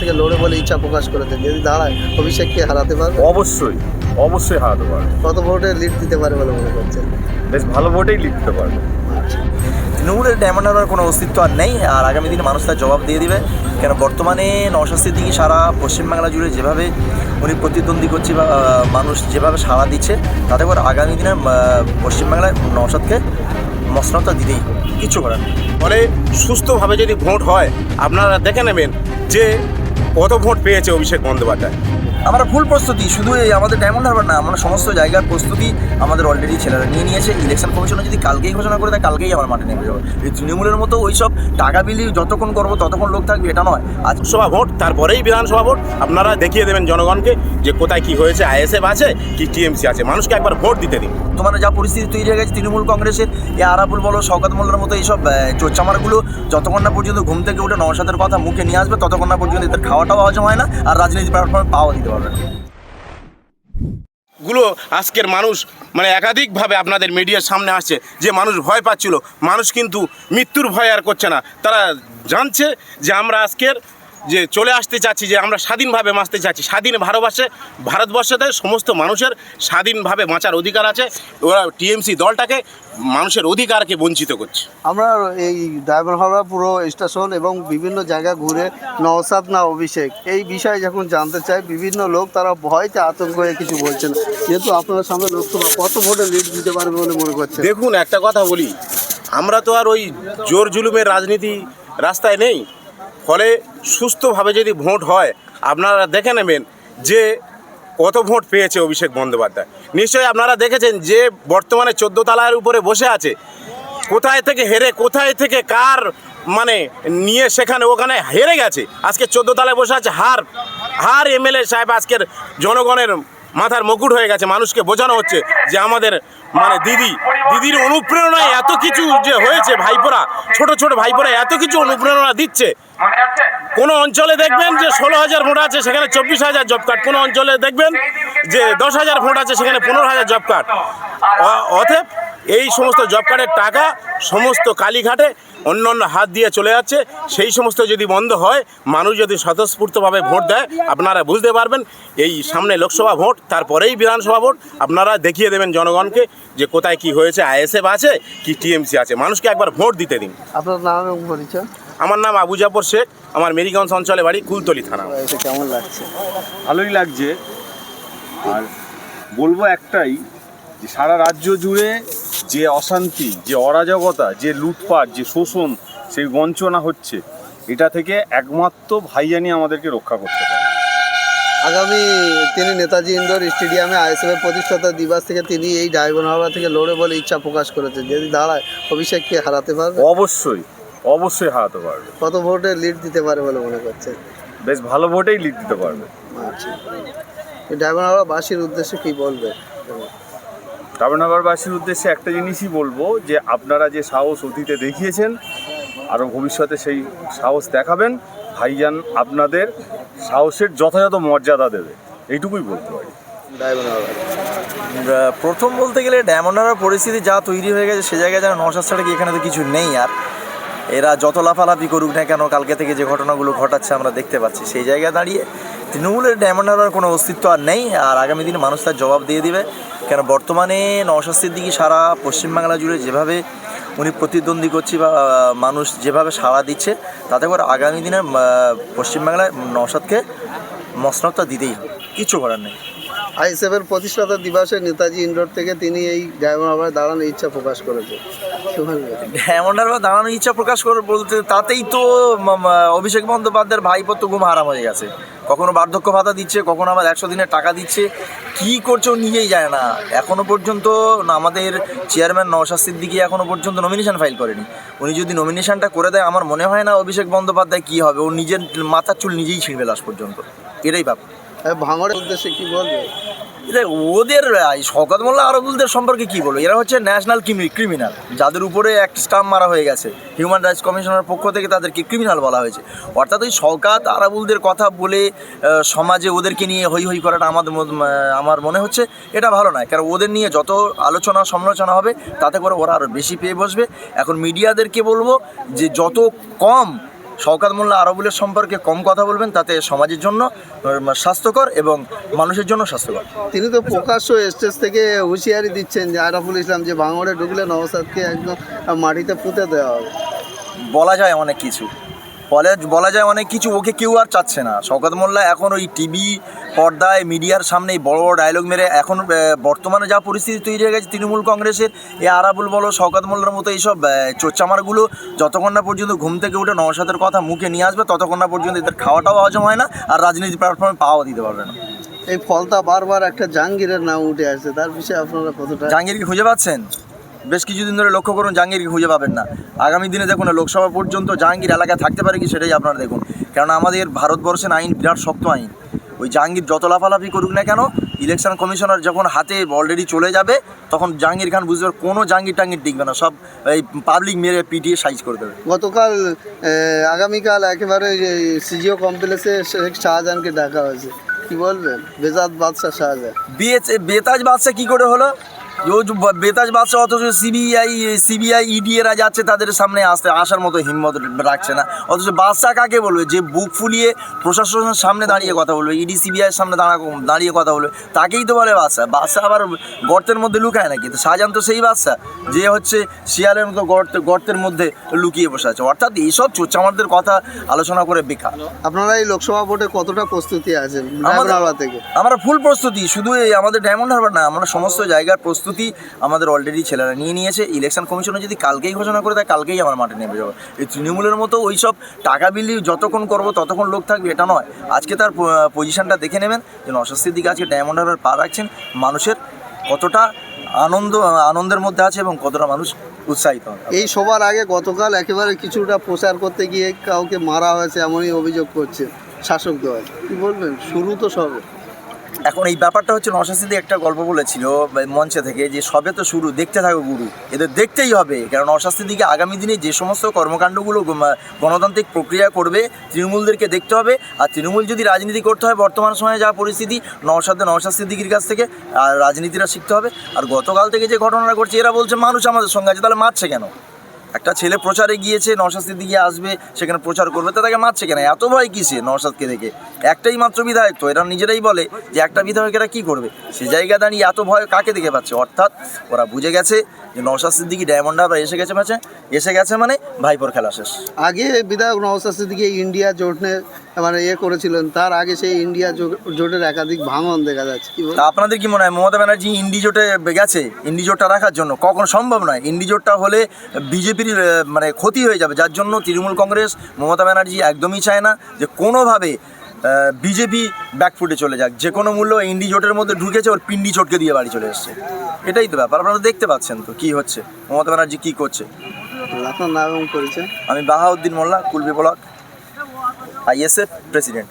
থেকে লড়ে বলে ইচ্ছা প্রকাশ করেছেন যদি দাঁড়ায় অভিষেককে হারাতে পারবে? অবশ্যই অবশ্যই হারাতে পারবে। কত ভোটে লিড দিতে পারে বলে মনে করছেন? বেশ ভালো ভোটেই লিড দিতে পারবে। তৃণমূলের ডায়মন্ড হারবার কোনো অস্তিত্ব আর নেই আর আগামী দিনে মানুষ তার জবাব দিয়ে দিবে। কেন বর্তমানে নওশাদ সিদ্দিকি সারা পশ্চিমবাংলা জুড়ে যেভাবে উনি প্রতিদ্বন্দ্বী করছে বা মানুষ যেভাবে সাড়া দিচ্ছে তাতে করে আগামী দিনে পশ্চিমবাংলায় নওশাদকে মসনতা দিতেই কিছু করার নেই। ফলে সুস্থভাবে যদি ভোট হয় আপনারা দেখে নেবেন যে কত ভোট পেয়েছে অভিষেক বন্দ্যোপাধ্যায়। আমরা ফুল প্রস্তুতি শুধু এই আমাদের ডায়মন্ড হারবার না আমরা সমস্ত জায়গার প্রস্তুতি আমাদের অলরেডি ছেলেরা নিয়ে নিয়েছে। ইলেকশন কমিশনে যদি কালকেই ঘোষণা করে দেয় কালকেই আমার মাঠে নেমে যাবে। এই তৃণমূলের মতো ওই সব টাকা বিলি যতক্ষণ করব ততক্ষণ লোক থাকবে এটা নয়। আজ লোকসভা ভোট তারপরেই বিধানসভা ভোট। আপনারা দেখিয়ে দেবেন জনগণকে যে কোথায় কি হয়েছে আইএসএফ আছে কি টিএমসি আছে। মানুষকে একবার ভোট দিতে দিন। বর্তমানে যা পরিস্থিতি তৈরি হয়ে গেছে, তৃণমূল কংগ্রেসের এই আরাবুল বলো, শওকাত মোল্লার মতো এইসব চোরচামারগুলো যতক্ষণ না পর্যন্ত ঘুম থেকে উঠে নওশাদের কথা মুখে নিয়ে আসবে, ততক্ষণ না পর্যন্ত এদের খাওয়াটাও হজম হয় না, আর রাজনীতি প্ল্যাটফর্মে পাওয়া দিতে পারবে না। গুলো আজকের মানুষ মানে একাধিকভাবে আপনাদের মিডিয়ার সামনে আসছে, যে মানুষ ভয় পাচ্ছিল, মানুষ কিন্তু মৃত্যুর ভয় আর করছে না। তারা জানছে যে আমরা আজকের যে চলে আসতে চাচ্ছি যে আমরা স্বাধীনভাবে বাঁচতে চাচ্ছি স্বাধীন ভারতবর্ষে ভারতবর্ষতে সমস্ত মানুষের স্বাধীনভাবে বাঁচার অধিকার আছে। ওরা টিএমসি দলটাকে মানুষের অধিকারকে বঞ্চিত করছে। আমরা এই ড্রাইভার হাওড়া পুরো স্টেশন এবং বিভিন্ন জায়গা ঘুরে নওসাদ না অভিষেক এই বিষয়ে যখন জানতে চাই বিভিন্ন লোক তারা ভয়তে আতঙ্ক হয়ে কিছু বলছেন যেহেতু আপনার সামনে লোকসভা কত ভোটে লিড দিতে পারবে বলে মনে করছেন? দেখুন একটা কথা বলি আমরা তো আর ওই জোর জুলুমের রাজনীতি রাস্তায় নেই। ফলে সুস্থভাবে যদি ভোট হয়, আপনারা দেখে নেবেন যে কত ভোট পেয়েছে অভিষেক বন্দ্যোপাধ্যায়। নিশ্চয়ই আপনারা দেখেছেন যে বর্তমানে চোদ্দ তালার উপরে বসে আছে। কোথায় থেকে হেরে, কোথায় থেকে কার মানে নিয়ে সেখানে ওখানে হেরে গেছে। আজকে চোদ্দ তলায় বসে আছে হার হার এমএলএ সাহেব আজকের জনগণের মাথার মুকুট হয়ে গেছে। মানুষকে বোঝানো হচ্ছে যে আমাদের মানে দিদি, দিদির অনুপ্রেরণায় এত কিছু যে হয়েছে ভাইপোরা, ছোট ছোট ভাইপোরা এত কিছু অনুপ্রেরণা দিচ্ছে। কোনো অঞ্চলে দেখবেন যে ষোলো হাজার ভোট আছে, সেখানে চব্বিশ হাজার জব কার্ড। কোনো অঞ্চলে দেখবেন যে দশ হাজার ভোট আছে, সেখানে পনেরো হাজার জব কার্ড। অ- অতএব এই সমস্ত জব কার্ডের টাকা সমস্ত কালীঘাটে অন্য অন্য হাত দিয়ে চলে যাচ্ছে। সেই সমস্ত যদি বন্ধ হয়, মানুষ যদি স্বতঃস্ফূর্তভাবে ভোট দেয়, আপনারা বুঝতে পারবেন, এই সামনে লোকসভা ভোট, তারপরেই বিধানসভা ভোট। আপনারা দেখিয়ে দেবেন জনগণকে যে কোথায় কি হয়েছে, আইএসএফ আছে, কি টিএমসি আছে। মানুষকে একবার ভোট দিতে দিন। আপনার নাম পরিচয়? আমার নাম আবু জাফর শেখ আমার মেরিগঞ্জ অঞ্চলে বাড়ি কুলতলি থানা। এসে কেমন লাগছে? ভালোই লাগছে। আর বলব একটাই যে সারা রাজ্য জুড়ে যে অশান্তি যে অরাজকতা যে লুটপাট যে শোষণ সেই বঞ্চনা হচ্ছে এটা থেকে একমাত্র ভাইজানি আমাদেরকে রক্ষা করতে পারে। আগামী তিনি নেতাজি ইন্ডোর স্টেডিয়ামে আইএসএফের প্রতিষ্ঠাতা দিবস থেকে তিনি এই ডায়গন হাওড়া থেকে লড়ে বলে ইচ্ছা প্রকাশ করেছেন। যদি দাঁড়ায় অভিষেককে হারাতে পারবে? অবশ্যই। অবশ্যই হারাতে পারবে। কত ভোটে লিড দিতে পারে বলে মনে করছে বেশ ভালো ভোটেই লিড দিতে পারবে। আচ্ছা। এই ডায়গন হাওড়া বাসীর উদ্দেশ্যে কি বলবে? রামনগরবাসীর উদ্দেশ্যে একটা জিনিসই বলব যে আপনারা যে সাহস অতীতে দেখিয়েছেন আরও ভবিষ্যতে সেই সাহস দেখাবেন ভাইজান আপনাদের সাহসের যথাযথ মর্যাদা দেবে। এইটুকুই বলতে পারি। প্রথম বলতে গেলে ডায়মন্ড হারবার পরিস্থিতি যা তৈরি হয়ে গেছে সে জায়গায় যেন ছাড়া কি এখানে তো কিছু নেই আর। এরা যত লাফালাফি করুক না কেন, কালকে থেকে যে ঘটনাগুলো ঘটাচ্ছে আমরা দেখতে পাচ্ছি। সেই জায়গায় দাঁড়িয়ে তৃণমূলের ডায়মন্ড হারবার কোনো অস্তিত্ব আর নেই, আর আগামী দিনে মানুষ তার জবাব দিয়ে দিবে। কেন, বর্তমানে নওশাদ দিকে সারা পশ্চিমবাংলা জুড়ে যেভাবে উনি প্রতিদ্বন্দ্বী করছে বা মানুষ যেভাবে সাড়া দিচ্ছে, তাতে করে আগামী দিনে পশ্চিমবাংলায় নওশাদকে মসনতটা দিতেই হবে। কিছু করার নেই। আইএসএফের প্রতিষ্ঠাতা দিবসে নেতাজি ইন্ডোর থেকে তিনি এই ডায়মন্ড হাওড়ায় দাঁড়ানোর ইচ্ছা প্রকাশ করেছে? এমনটার বা দাঁড়ানোর ইচ্ছা প্রকাশ করে বলতে তাতেই তো অভিষেক বন্দ্যোপাধ্যায়ের ভাইপো তো ঘুম হারাম হয়ে গেছে। কখনো বার্ধক্য ভাতা দিচ্ছে, কখনো আবার একশো দিনের টাকা দিচ্ছে। কি করছে ও নিজেই জানে না। এখনও পর্যন্ত আমাদের চেয়ারম্যান নওশাদ সিদ্দিকি এখনও পর্যন্ত নমিনেশন ফাইল করেনি। উনি যদি নমিনেশনটা করে দেয়, আমার মনে হয় না অভিষেক বন্দ্যোপাধ্যায় কি হবে। ও নিজের মাথার চুল নিজেই ছিঁড়বে লাস্ট পর্যন্ত। এটাই ভাব ভাঙড়ের উদ্দেশ্যে কি বলবে? ওদের শওকত মোল্লা আরবুলদের সম্পর্কে কি বলব? এরা হচ্ছে ন্যাশনাল ক্রিমিনাল যাদের উপরে একটা স্টাম্প মারা হয়ে গেছে। হিউম্যান রাইটস কমিশনের পক্ষ থেকে তাদেরকে ক্রিমিনাল বলা হয়েছে। অর্থাৎ ওই শওকাত আরাবুলদের কথা বলে সমাজে ওদেরকে নিয়ে হই হই করাটা আমাদের আমার মনে হচ্ছে এটা ভালো নয়। কারণ ওদের নিয়ে যত আলোচনা সমালোচনা হবে, তাতে করে ওরা আরও বেশি পেয়ে বসবে। এখন মিডিয়াদেরকে বলব যে যত কম শওকাত মোল্লা আরবুলের সম্পর্কে কম কথা বলবেন তাতে সমাজের জন্য স্বাস্থ্যকর এবং মানুষের জন্য স্বাস্থ্যকর। তিনি তো প্রকাশ্য স্টেজ থেকে হুঁশিয়ারি দিচ্ছেন যে আরাফুল ইসলাম যে বাংলায় ঢুকলে নওসাদকে একদম মাটিতে পুঁতে দেওয়া হবে। বলা যায় অনেক কিছু। বলে বলা যায় অনেক কিছু ওকে কেউ আর চাচ্ছে না। শওকত মোল্লা এখন ওই টিভি পর্দায় মিডিয়ার সামনে বড় বড় ডায়লগ মেরে এখন বর্তমানে যা পরিস্থিতি তৈরি হয়ে গেছে তৃণমূল কংগ্রেসের এ আরাবুল বলো শওকত মোল্লার মতো এইসব আহ, চোচ্চামারগুলো যতক্ষণ না পর্যন্ত ঘুম থেকে উঠে নওশাদের কথা মুখে নিয়ে আসবে ততক্ষণ না পর্যন্ত এদের খাওয়াটাও হজম হয় না আর রাজনীতি প্ল্যাটফর্মে পাওয়া দিতে পারবে না। এই ফলতা বারবার একটা জাহাঙ্গীরের নাম উঠে আসছে তার বিষয়ে আপনারা কতটা জাহাঙ্গীরকে খুঁজে পাচ্ছেন? বেশ কিছুদিন ধরে লক্ষ্য করুন জাহাঙ্গীরকে খুঁজে পাবেন না। আগামী দিনে দেখুন লোকসভা পর্যন্ত জাহাঙ্গীর এলাকায় থাকতে পারে কি সেটাই আপনারা দেখুন। কারণ আমাদের ভারতবর্ষের আইন বিরাট শক্ত আইন। ওই জাহাঙ্গীর যত লাফালাফি করুক না কেন ইলেকশন কমিশনার যখন হাতে অলরেডি চলে যাবে তখন জাহাঙ্গীর খান বুঝতে পারবে কোনো জাহাঙ্গীর টাঙ্গির টিকবে না সব এই পাবলিক মেরে পিটিয়ে সাইজ করে দেবে। গতকাল আগামীকাল একেবারে সিজিও কমপ্লেক্সে শেখ শাহজাহানকে ডাকা হয়েছে। কি বলবেন? বেজাদ বাদশাহ শাহজাহান। বেতাজ বাদশা কি করে হলো? বেতাজ বাদশা অথচ সিবিআই সিবিআই ইডি এরা যাচ্ছে তাদের সামনে আসতে আসার মতো হিম্মত রাখছে না। অথচ বাদশা কাকে বলবে? যে বুক ফুলিয়ে প্রশাসনের সামনে দাঁড়িয়ে কথা বলবে ইডি সিবিআই সামনে দাঁড়া দাঁড়িয়ে কথা বলবে তাকেই তো বলে বাদশা বাদশা আবার গর্তের মধ্যে লুকায় নাকি? তো শাহজাহান তো সেই বাদশা যে হচ্ছে শিয়ালের মতো গর্ত গর্তের মধ্যে লুকিয়ে বসে আছে। অর্থাৎ এইসব চোচ্চামারদের কথা আলোচনা করে বেকার। আপনারা এই লোকসভা ভোটে কতটা প্রস্তুতি আছেন? আমাদের- থেকে? আমরা ফুল প্রস্তুতি শুধু এই আমাদের ডায়মন্ড হারবার না আমরা সমস্ত জায়গার প্রস্তুতি আমাদের অলরেডি ছেলেরা নিয়ে নিয়েছে। ইলেকশন কমিশনে যদি কালকেই ঘোষণা করে দেয়, কালকেই আমার মাঠে নেমে যাব। এই তৃণমূলের মতো ওই সব টাকা বিলি যতক্ষণ করব, ততক্ষণ লোক থাকবে, এটা নয়। আজকে তার পজিশনটা দেখে নেবেন যে নশাস্তির দিকে আজকে ডায়মন্ড হারবার পা রাখছেন। মানুষের কতটা আনন্দ, আনন্দের মধ্যে আছে এবং কতটা মানুষ উৎসাহিত এই সবার আগে গতকাল একেবারে কিছুটা প্রচার করতে গিয়ে কাউকে মারা হয়েছে এমনই অভিযোগ করছে শাসক দল কি বলবেন? শুরু তো সবে। এখন এই ব্যাপারটা হচ্ছে নশাস্তিদি একটা গল্প বলেছিল মঞ্চে থেকে যে সবে তো শুরু, দেখতে থাকো গুরু। এদের দেখতেই হবে, কারণ নশাস্তির দিকে আগামী দিনে যে সমস্ত কর্মকাণ্ডগুলো গণতান্ত্রিক প্রক্রিয়া করবে, তৃণমূলদেরকে দেখতে হবে। আর তৃণমূল যদি রাজনীতি করতে হয়, বর্তমান সময়ে যা পরিস্থিতি নশাদে নশাস্তির দিকের কাছ থেকে, আর রাজনীতিরা শিখতে হবে। আর গতকাল থেকে যে ঘটনাটা ঘটছে, এরা বলছে, মানুষ আমাদের সঙ্গে আছে, তাহলে মারছে কেন? একটা ছেলে প্রচারে গিয়েছে নওশাদের দিকে আসবে, সেখানে প্রচার করবে, তা তাকে মারছে কেন? এত ভয় কিসে নওশাদকে দেখে? একটাই মাত্র বিধায়ক তো, এরা নিজেরাই বলে যে একটা বিধায়কেরা কী করবে? সে জায়গা দাঁড়িয়ে এত ভয় কাকে দেখে পাচ্ছে? অর্থাৎ ওরা বুঝে গেছে যে নওশাদ সিদ্দিকি ডায়মন্ড হারবার এসে গেছে ম্যাচে এসে গেছে মানে ভাইপোর খেলা শেষ। আগে বিধায়ক নওসাদ সিদ্দিকি ইন্ডিয়া জোটে মানে ইয়ে করেছিলেন তার আগে সেই ইন্ডিয়া জোটের একাধিক ভাঙন দেখা যাচ্ছে। আপনাদের কি মনে হয় মমতা ব্যানার্জি ইন্ডি জোটে গেছে? ইন্ডি জোটটা রাখার জন্য কখনো সম্ভব নয়। ইন্ডি জোটটা হলে বিজেপির মানে ক্ষতি হয়ে যাবে। যার জন্য তৃণমূল কংগ্রেস মমতা ব্যানার্জি একদমই চায় না যে কোনোভাবে বিজেপি ব্যাকফুটে চলে যাক। যে কোনো মূল্য ইন্ডি জোটের মধ্যে ঢুকেছে ওর পিন্ডি চটকে দিয়ে বাড়ি চলে এসছে। এটাই তো ব্যাপার আপনারা দেখতে পাচ্ছেন তো কি হচ্ছে। মমতা ব্যানার্জি কী করছে? আপনার নাম পরিচয় আমি Bahauddin Molla Kulpi block ISF president.